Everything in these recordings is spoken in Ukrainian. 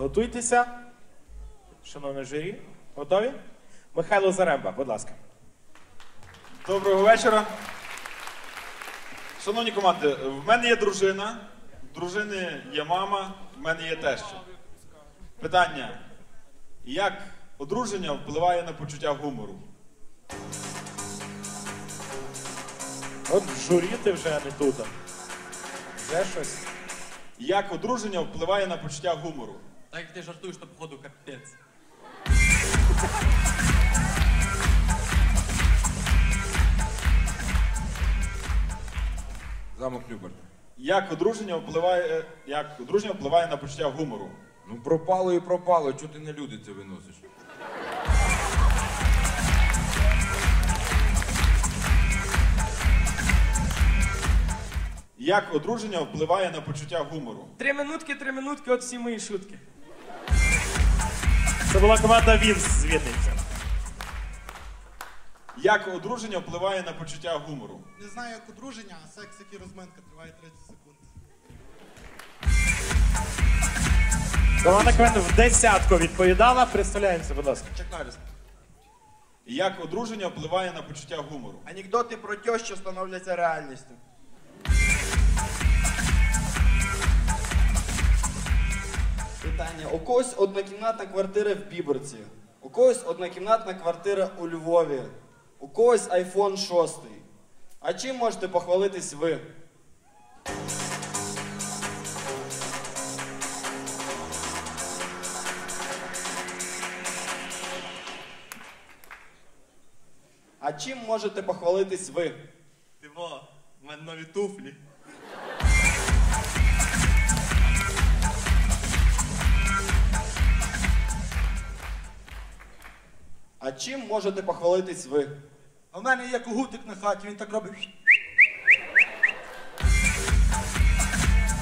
Готуйтеся. Шановне журі, готові? Михайло Заремба, будь ласка. Доброго вечора. Шановні команди, в мене є дружина, в дружини є мама, в мене є теща. Питання: як одруження впливає на почуття гумору? От в журі ти вже не тут. Вже щось. Як одруження впливає на почуття гумору? Так як ти жартуєш, то походу капець. Замок Люберта. Як одруження впливає, як одруження впливає на почуття гумору? Ну пропало і пропало, чого ти на люди це виносиш? Як одруження впливає на почуття гумору? Три минутки, три минутки, от всі мої шутки. Це була команда Вінс з Вінниці. Як одруження впливає на почуття гумору? Не знаю, як одруження, а секс, як і розминка, триває 30 секунд. Команда КВН в десятку відповідала. Представляємося, будь ласка. Норріс. Як одруження впливає на почуття гумору? Анекдоти про тещу становляться реальністю. Питання. У когось однокімнатна квартира в Біберці. У когось однокімнатна квартира у Львові. У когось iPhone 6. А чим можете похвалитись ви? А чим можете похвалитись ви? Диво, в мене нові туфлі. А чим можете похвалитись ви? А в мене є когутик на хаті, він так робить.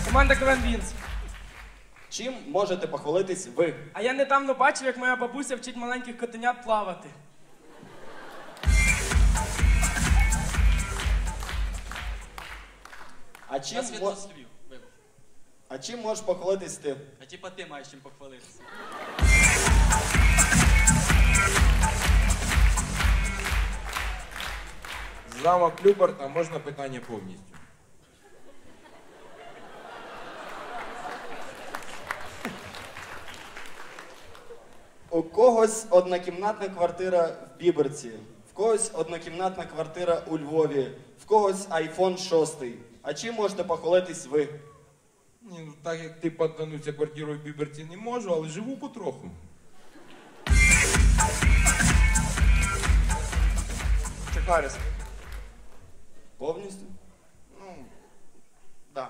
Команда КВН Вінс. Чим можете похвалитись ви? А я недавно бачив, як моя бабуся вчить маленьких котенят плавати. А чим, мо- світло а чим можеш похвалитись ти? А типа ти маєш чим похвалитися. Замок Люберта можна питання повністю. У когось однокімнатна квартира в Біберці, в когось однокімнатна квартира у Львові, в когось iPhone 6. А чим можете похвалитись ви? Ні, ну так як ти поддануться квартирою в Біберці не можу, але живу потроху. Норріс. Повністю? Ну, да.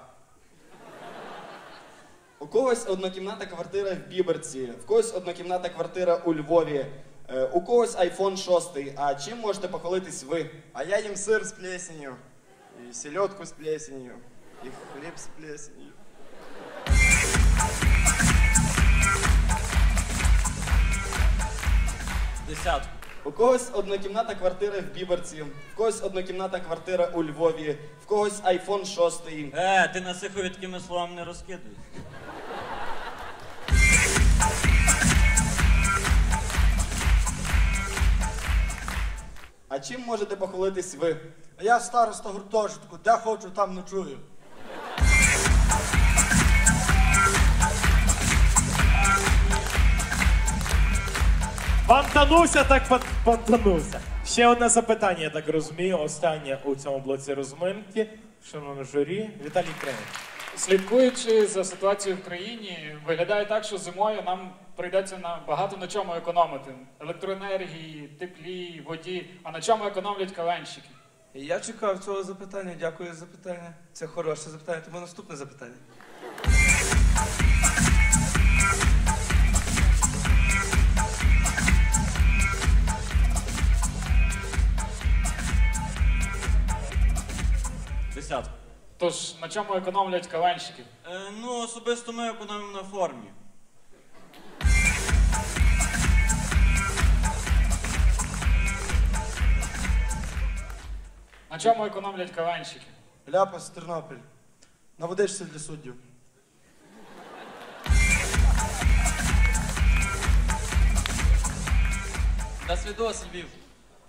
У когось однокімнатна квартира в Біберці, в когось однокімнатна квартира у Львові, е, у когось iPhone 6. А чим можете похвалитись ви? А я їм сир з плесенью, і селедку з плесенью, і хліб з плесенью. Десятку. У когось однокімнатна квартира в Біберці, в когось однокімнатна квартира у Львові, в когось iPhone 6. Е, ти на сихові такими словами не розкидуй. А чим можете похвалитись ви? А я староста гуртожитку, де хочу, там ночую. Пантануся, так пантануся. Ще одне запитання, я так розумію. Останнє у цьому блоці розминки. Шановне журі, Віталій Кремень. Слідкуючи за ситуацією в країні, виглядає так, що зимою нам прийдеться на багато на чому економити: електроенергії, теплі, воді. А на чому економлять каленщики? Я чекав цього запитання. Дякую за запитання. Це хороше запитання. Тому наступне запитання. Тож на чому економлять каванщики? Е, ну, особисто ми економимо на формі. На чому економлять каванщики? Ляпас, Тернопіль. Наводишся для суддів. До свідос, Львів.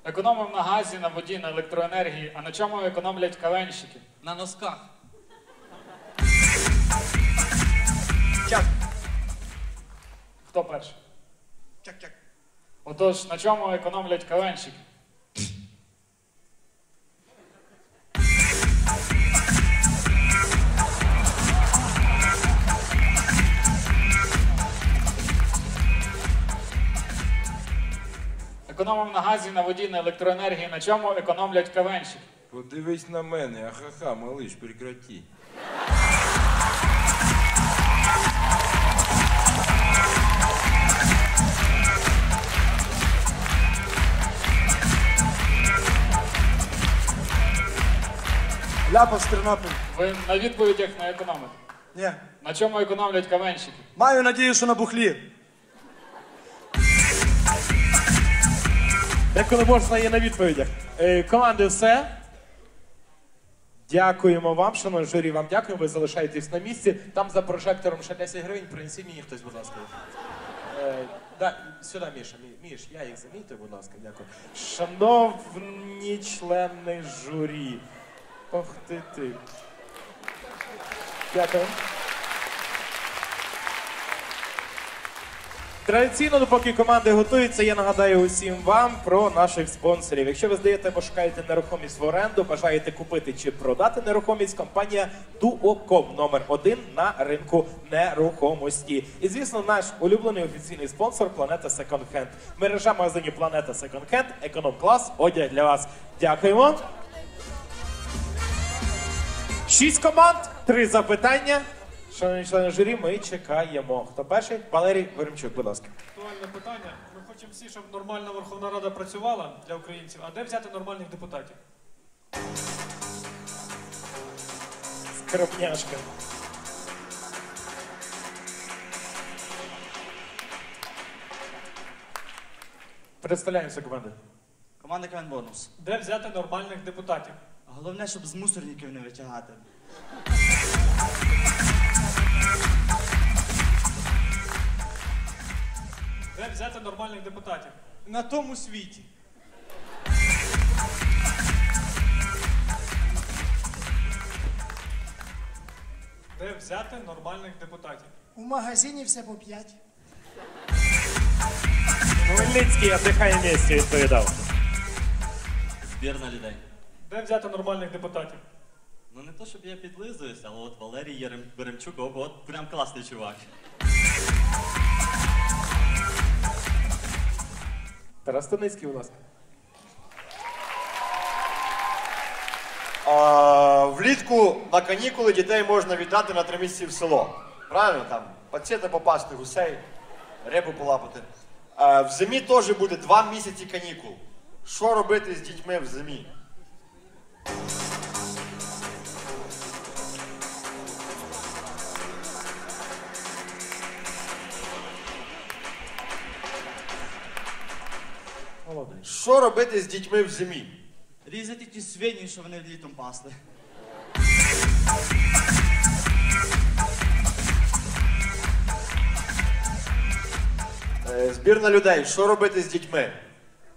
Економимо на газі, на воді, на електроенергії. А на чому економлять каленщики? На носках. Чак, Хто перший? чак, чак. Отож, на чому економлять кавенщики? Економимо на газі, на воді, на електроенергії. На чому економлять кавенщики? Подивись на мене, ахаха, малиш, прекрати. Ляпав з Тернопіль. Ви на відповідях не економите. Ні. На чому економлять кавенщики? Маю надію, що на бухлі. Деколи можна є на відповідях. Е, команди, все. Дякуємо вам, шановні журі, вам дякуємо. Ви залишаєтесь на місці. Там за прожектором ще 10 гривень. Принесіть мені хтось, будь ласка. Е, да, сюди, Міша. Мі- Міш, я їх замітив, будь ласка, дякую. Шановні члени журі. Ох ти ти. Дякую. Традиційно, допоки команди готуються, я нагадаю усім вам про наших спонсорів. Якщо ви здаєте або шукаєте нерухомість в оренду, бажаєте купити чи продати нерухомість, компанія Duocom номер один на ринку нерухомості. І звісно, наш улюблений офіційний спонсор Планета Second Hand. Мережа магазинів Планета Second Hand, економ клас, одяг для вас. Дякуємо. Шість команд, три запитання. Шановні члени журі, ми чекаємо. Хто перший? Валерій Веремчук, будь ласка. Актуальне питання. Ми хочемо всі, щоб нормальна Верховна Рада працювала для українців. А де взяти нормальних депутатів? Скромняшка. Представляємося команди. Команда КВН бонус. Де взяти нормальних депутатів? Головне, щоб з мусорників не витягати. Де нормальних депутатів? На тому світі. Де взяти нормальних депутатів? У магазині все по п'ять. Хмельницький отдихає місці відповідав. Збір на людей. Де взяти нормальних депутатів? Ну не то, щоб я підлизуюсь, але от Валерій Єрем... Беремчук, от прям класний чувак. Тарас Станицький, будь ласка. А, влітку на канікули дітей можна віддати на три місяці в село. Правильно там? Пацієнта попасти, гусей, рибу полапати. А, в зимі теж буде два місяці канікул. Що робити з дітьми в зимі? Молодець. Що робити з дітьми в зимі? Різати ті свині, що вони літом пасли. Е, збір людей. Що робити з дітьми?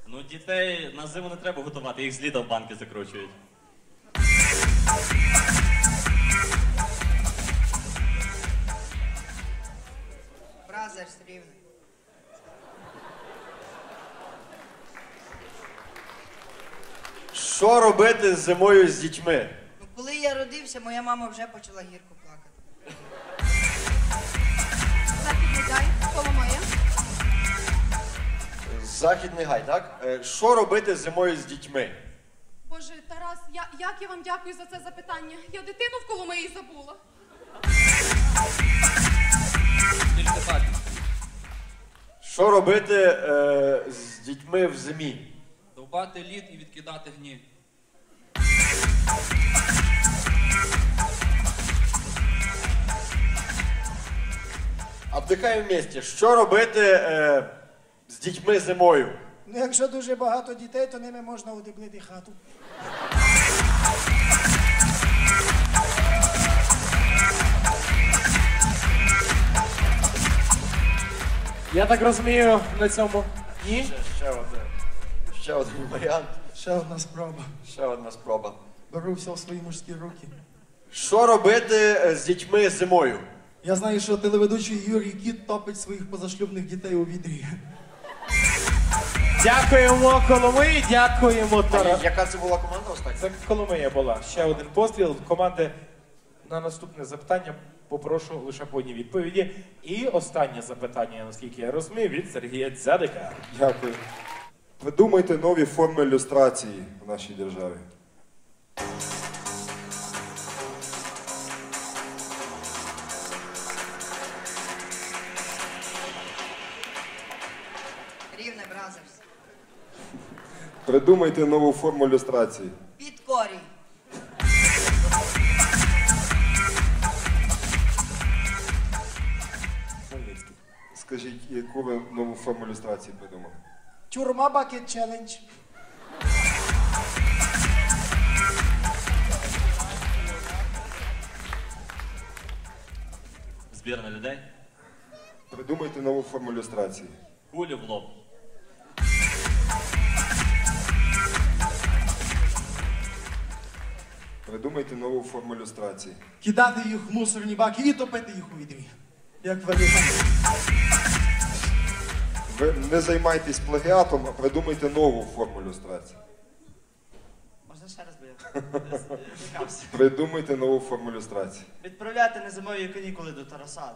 Ну, дітей на зиму не треба готувати, їх з літа в банки закручують. Що робити зимою з дітьми? Ну, коли я родився, моя мама вже почала гірко плакати. Західний гай, Коломия. Західний гай, так? Е, Що робити зимою з дітьми? Боже, Тарас, я, як я вам дякую за це запитання. Я дитину в Коломиї забула. Тільки так. Що робити е, з дітьми в зимі? Довбати лід і відкидати гні. Обдихаємо в місті. Що робити е, з дітьми зимою? Ну, якщо дуже багато дітей, то ними можна удеблити хату. Я так розумію, на цьому Ні? Ще, ще один. Ще один варіант. Ще одна спроба. Ще одна спроба. Беру все в свої мужські руки. Що робити е, з дітьми зимою? Я знаю, що телеведучий Юрій Кіт топить своїх позашлюбних дітей у відрі. Дякуємо Коломиї, дякуємо Тарас. Яка це була команда остання? Це Коломия була. Ще один постріл команди. На наступне запитання попрошу лише по одній відповіді. І останнє запитання, наскільки я розумію, від Сергія Дзядика. Дякую. Придумайте нові форми люстрації в нашій державі. Рівне Бразерс. Придумайте нову форму люстрації. Підкорій. Скажіть, яку ви нову форму люстрації придумали? Тюрма бакет челендж. Збір на людей. Придумайте нову форму люстрації. Кулю в лоб. Придумайте нову форму люстрації. Кидати їх в мусорні баки і топити їх у відрі. Як варіант. Ви не займайтесь плагіатом, а придумайте нову форму люстрації. Можна ще раз, бо я злякався. Придумайте нову форму люстрації. Відправляти на зимові канікули до Тараса.